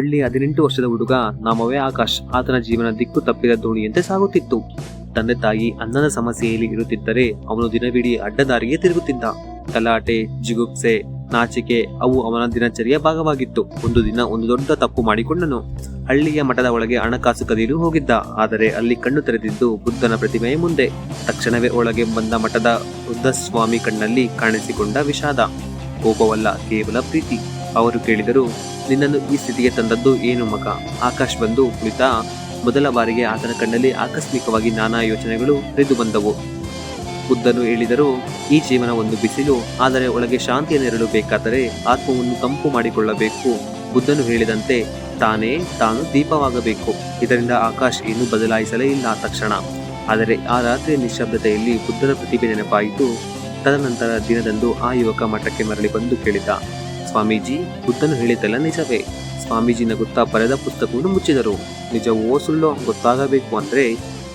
ಹಳ್ಳಿ ಹದಿನೆಂಟು ವರ್ಷದ ಹುಡುಗ ನಾಮವೇ ಆಕಾಶ್. ಆತನ ಜೀವನ ದಿಕ್ಕು ತಪ್ಪಿದ ದೋಣಿಯಂತೆ ಸಾಗುತ್ತಿತ್ತು. ತಂದೆ ತಾಯಿ ಅನ್ನದ ಸಮಸ್ಯೆಯಲ್ಲಿ ಇರುತ್ತಿದ್ದರೆ ಅವನು ದಿನವಿಡೀ ಅಡ್ಡದಾರಿಗೆ ತಿರುಗುತ್ತಿದ್ದ. ಗಲಾಟೆ ಜಿಗುಪ್ಸೆ, ನಾಚಿಕೆ ಅವು ಅವನ ದಿನಚರಿಯ ಭಾಗವಾಗಿತ್ತು. ಒಂದು ದಿನ ಒಂದು ದೊಡ್ಡ ತಪ್ಪು ಮಾಡಿಕೊಂಡನು. ಹಳ್ಳಿಯ ಮಠದ ಒಳಗೆ ಹಣಕಾಸು ಕದಿಯಲು ಹೋಗಿದ್ದ. ಆದರೆ ಅಲ್ಲಿ ಕಣ್ಣು ತೆರೆದಿದ್ದು ಬುದ್ಧನ ಪ್ರತಿಮೆಯ ಮುಂದೆ. ತಕ್ಷಣವೇ ಒಳಗೆ ಬಂದ ಮಠದ ಬುದ್ಧಸ್ವಾಮಿ ಕಣ್ಣಲ್ಲಿ ಕಾಣಿಸಿಕೊಂಡ ವಿಷಾದ. ಕೋಪವಲ್ಲ, ಕೇವಲ ಪ್ರೀತಿ. ಅವರು ಕೇಳಿದರು ನಿನ್ನನ್ನು ಈ ಸ್ಥಿತಿಗೆ ತಂದದ್ದು ಏನು ಮಗ? ಆಕಾಶ್ ಬಂದು ಕುಳಿತ ಮೊದಲ ಬಾರಿಗೆ ಆತನ ಕಣ್ಣಲ್ಲಿ ಆಕಸ್ಮಿಕವಾಗಿ ನಾನಾ ಯೋಚನೆಗಳು ಹರಿದು ಬಂದವು. ಬುದ್ಧನು ಹೇಳಿದರು, ಈ ಜೀವನ ಒಂದು ಬಿಸಿಲು, ಆದರೆ ಒಳಗೆ ಶಾಂತಿಯ ನೆರಳು ಬೇಕಾದರೆ ಆತ್ಮವನ್ನು ತಂಪು ಮಾಡಿಕೊಳ್ಳಬೇಕು. ಬುದ್ಧನು ಹೇಳಿದಂತೆ, ತಾನೇ, ತಾನು ದೀಪವಾಗಬೇಕು. ಇದರಿಂದ ಆಕಾಶ್ ಏನು ಬದಲಾಯಿಸಲೇ ಇಲ್ಲ ತಕ್ಷಣ. ಆದರೆ ಆ ರಾತ್ರಿಯ ನಿಶಬ್ದತೆಯಲ್ಲಿ ಬುದ್ಧನ ಪ್ರತಿಭೆ ನೆನಪಾಯಿತು. ತದನಂತರ ದಿನದಂದು ಆ ಯುವಕ ಮಠಕ್ಕೆ ಮರಳಿ ಬಂದು ಕೇಳಿದ ಸ್ವಾಮೀಜಿ ಬುದ್ಧನು ಹೇಳಿದ್ದೆಲ್ಲ ನಿಜವೇ. ಸ್ವಾಮೀಜಿ ನಗುತ್ತಾ ಬರೆದ ಪುಸ್ತಕವನ್ನು ಮುಚ್ಚಿದರು. ನಿಜವೋ ಸುಳ್ಳೋ ಗೊತ್ತಾಗಬೇಕು ಅಂದ್ರೆ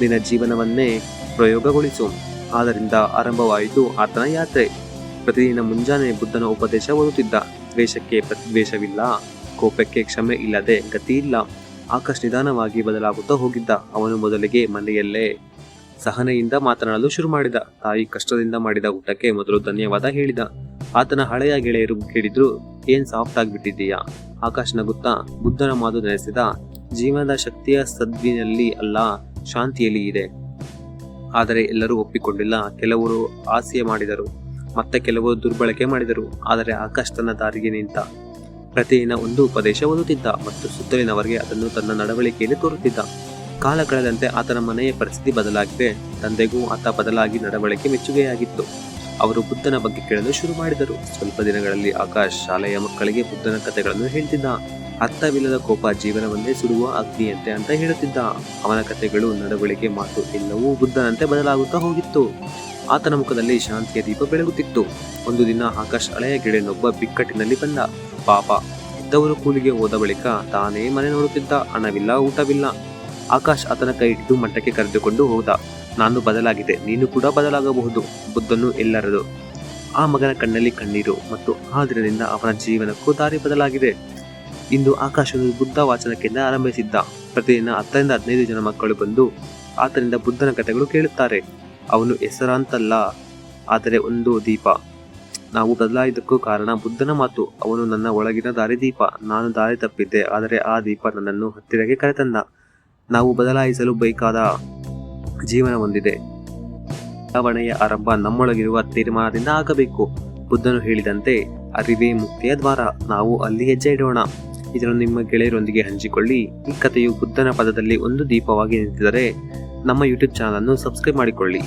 ನಿನ್ನ ಜೀವನವನ್ನೇ ಪ್ರಯೋಗಗೊಳಿಸು. ಆದ್ದರಿಂದ ಆರಂಭವಾಯಿತು ಆತನ ಯಾತ್ರೆ. ಪ್ರತಿದಿನ ಮುಂಜಾನೆ ಬುದ್ಧನ ಉಪದೇಶ ಓದುತ್ತಿದ್ದ. ದ್ವೇಷಕ್ಕೆ ಪ್ರತಿದ್ವೇಷವಿಲ್ಲ, ಕೋಪಕ್ಕೆ ಕ್ಷಮೆ ಇಲ್ಲದೆ ಗತಿ ಇಲ್ಲ. ಆಕಾಶ್ ನಿಧಾನವಾಗಿ ಬದಲಾಗುತ್ತಾ ಹೋಗಿದ್ದ. ಅವನು ಮೊದಲಿಗೆ ಮನೆಯಲ್ಲೇ ಸಹನೆಯಿಂದ ಮಾತನಾಡಲು ಶುರು ಮಾಡಿದ. ತಾಯಿ ಕಷ್ಟದಿಂದ ಮಾಡಿದ ಊಟಕ್ಕೆ ಮೊದಲು ಧನ್ಯವಾದ ಹೇಳಿದ. ಆತನ ಹಳೆಯ ಗೆಳೆಯರು ಕೇಳಿದ್ರು, ಏನ್ ಸಾಫ್ಟ್ ಆಗಿಬಿಟ್ಟಿದ್ದೀಯಾ? ಆಕಾಶ್ ನಗುತ್ತಾ ಬುದ್ಧನ ಮಾತು ನೆನೆಸಿದ, ಜೀವನದ ಶಕ್ತಿಯ ಸದ್ವಿನಲ್ಲಿ ಅಲ್ಲ, ಶಾಂತಿಯಲ್ಲಿ ಇದೆ. ಆದರೆ ಎಲ್ಲರೂ ಒಪ್ಪಿಕೊಂಡಿಲ್ಲ, ಕೆಲವರು ಆಸೆ ಮಾಡಿದರು, ಮತ್ತೆ ಕೆಲವರು ದುರ್ಬಳಕೆ ಮಾಡಿದರು, ಆದರೆ ಆಕಾಶ್ ತನ್ನ ದಾರಿಗೆ ನಿಂತ, ಪ್ರತಿದಿನ ಒಂದು ಉಪದೇಶ ಓದುತ್ತಿದ್ದ ಮತ್ತು ಸುತ್ತಲಿನವರಿಗೆ ಅದನ್ನು ತನ್ನ ನಡವಳಿಕೆಯಲ್ಲಿ ತೋರುತ್ತಿದ್ದ. ಕಾಲ ಕಳೆದಂತೆ ಆತನ ಮನೆಯ ಪರಿಸ್ಥಿತಿ ಬದಲಾಗಿದೆ, ತಂದೆಗೂ ಆತ ಬದಲಾಗಿ ನಡವಳಿಕೆ ಮೆಚ್ಚುಗೆಯಾಗಿತ್ತು. ಅವರು ಬುದ್ಧನ ಬಗ್ಗೆ ಕೇಳಲು ಶುರು ಮಾಡಿದರು. ಸ್ವಲ್ಪ ದಿನಗಳಲ್ಲಿ ಆಕಾಶ್ ಶಾಲೆಯ ಮಕ್ಕಳಿಗೆ ಬುದ್ಧನ ಕಥೆಗಳನ್ನು ಹೇಳ್ತಿದ್ದ. ಅರ್ಥವಿಲ್ಲದ ಕೋಪ ಜೀವನವನ್ನೇ ಸುಡುವ ಅಗ್ನಿಯಂತೆ ಅಂತ ಹೇಳುತ್ತಿದ್ದ. ಅವನ ಕಥೆಗಳು ನಡವಳಿಕೆ ಮಾತು ಎಲ್ಲವೂ ಬುದ್ಧನಂತೆ ಬದಲಾಗುತ್ತಾ ಹೋಗಿತ್ತು. ಆತನ ಮುಖದಲ್ಲಿ ಶಾಂತಿಯ ದೀಪ ಬೆಳಗುತ್ತಿತ್ತು. ಒಂದು ದಿನ ಆಕಾಶ್ ಹಳೆಯ ಗೆಳೆಯನೊಬ್ಬ ಬಿಕ್ಕಟ್ಟಿನಲ್ಲಿ ಬಂದ. ಪಾಪ, ಇದ್ದವರು ಕೂಲಿಗೆ ಹೋದ ಬಳಿಕ ತಾನೇ ಮನೆ ನೋಡುತ್ತಿದ್ದ. ಹಣವಿಲ್ಲ, ಊಟವಿಲ್ಲ. ಆಕಾಶ್ ಆತನ ಕೈ ಹಿಡಿದು ಮಟ್ಟಕ್ಕೆ ಕರೆದುಕೊಂಡು ಹೋದ. ನಾನು ಬದಲಾಗಿದೆ. ನೀನು ಕೂಡ ಬದಲಾಗಬಹುದು. ಬುದ್ಧನು ಎಲ್ಲರದು. ಆ ಮಗನ ಕಣ್ಣಲ್ಲಿ ಕಣ್ಣೀರು ಮತ್ತು ಆ ದಿನದಿಂದ ಅವನ ಜೀವನಕ್ಕೂ ದಾರಿ ಬದಲಾಗಿದೆ. ಇಂದು ಆಕಾಶನು ಬುದ್ಧ ವಾಚನಕ್ಕೆ ಆರಂಭಿಸಿದ್ದ. ಪ್ರತಿದಿನ ಹತ್ತರಿಂದ ಹದಿನೈದು ಜನ ಮಕ್ಕಳು ಬಂದು ಆತನಿಂದ ಬುದ್ಧನ ಕಥೆಗಳು ಕೇಳುತ್ತಾರೆ. ಅವನು ಹೆಸರಾಂತಲ್ಲ, ಆದರೆ ಒಂದು ದೀಪ. ನಾವು ಬದಲಾಯಿದ್ದಕ್ಕೂ ಕಾರಣ ಬುದ್ಧನ ಮಾತು. ಅವನು ನನ್ನ ಒಳಗಿನ ದಾರಿದೀಪ. ನಾನು ದಾರಿ ತಪ್ಪಿದ್ದೆ, ಆದರೆ ಆ ದೀಪ ನನ್ನನ್ನು ಹತ್ತಿರಕ್ಕೆ ಕರೆತಂದ. ನಾವು ಬದಲಾಯಿಸಲು ಬೇಕಾದ ಜೀವನ ಹೊಂದಿದೆ. ಬದಲಾವಣೆಯ ಆರಂಭ ನಮ್ಮೊಳಗಿರುವ ತೀರ್ಮಾನದಿಂದ ಆಗಬೇಕು. ಬುದ್ಧನು ಹೇಳಿದಂತೆ ಅರಿವೇ ಮುಕ್ತಿಯ ದ್ವಾರ. ನಾವು ಅಲ್ಲಿ ಹೆಜ್ಜೆ ಇಡೋಣ ಇದನ್ನು ನಿಮ್ಮ ಗೆಳೆಯರೊಂದಿಗೆ ಹಂಚಿಕೊಳ್ಳಿ. ಈ ಕಥೆಯು ಬುದ್ಧನ ಪದದಲ್ಲಿ ಒಂದು ದೀಪವಾಗಿ ನಿಂತಿದ್ದರೆ ನಮ್ಮ ಯೂಟ್ಯೂಬ್ ಚಾನಲ್ ಅನ್ನು ಸಬ್ಸ್ಕ್ರೈಬ್ ಮಾಡಿಕೊಳ್ಳಿ.